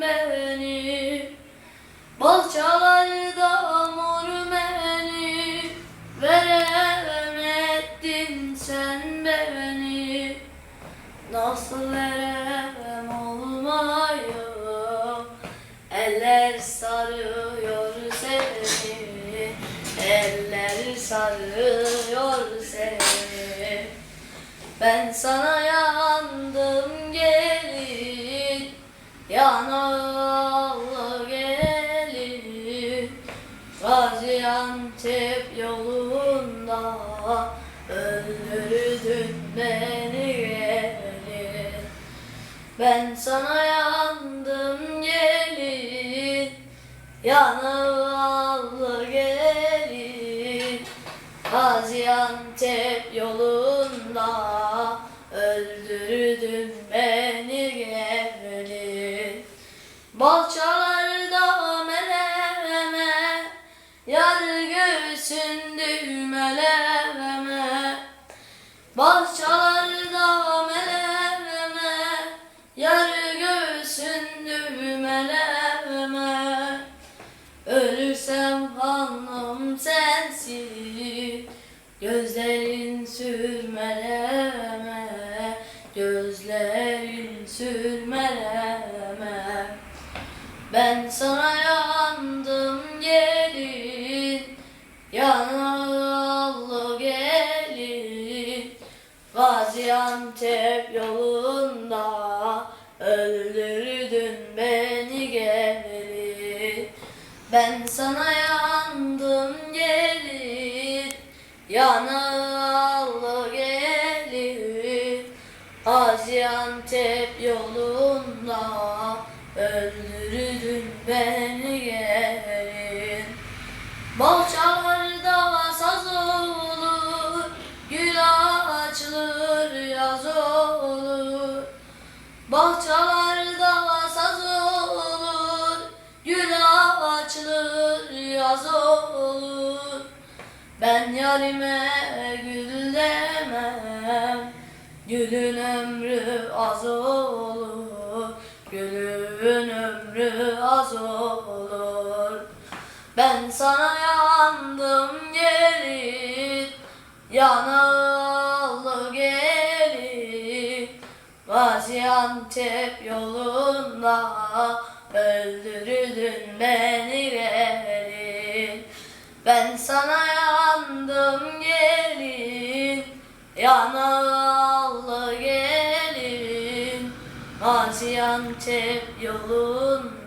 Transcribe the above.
beni Bahçalarda mor beni Verem ettin sen beni. Nasıl verem olmayı Eller sarıyor seni Eller sarıyor seni. Ben sana yandım Yanalı gelin Gaziantep yolunda Öldürdün beni gelin Ben sana yandım gelin Yanalı gelin Gaziantep yolunda Balçalarda meleme Yar göğsün düğmeleme. Bahçalarda meleme Yar göğsün düğmeleme. Ölürsem hanım sensin Gözlerin Ben sana yandım gelin. Yanalı gelin. Gaziantep yolunda Öldürdün beni gelin. Ben sana yandım gelin. Yanalı gelin. Gaziantep yolunda Öldürdün beni gelin Bahçalarda saz olur Gül açılır yaz olur. Bahçalarda saz olur Gül açılır yaz olur. Ben yarime gül demem Gülün ömrü az olur az olur. Ben sana yandım gelin Yanalı gelin Gaziantep yolunda Öldürdün beni gelin Ben sana yandım gelin Yanalı gelin Gaziantep yolunda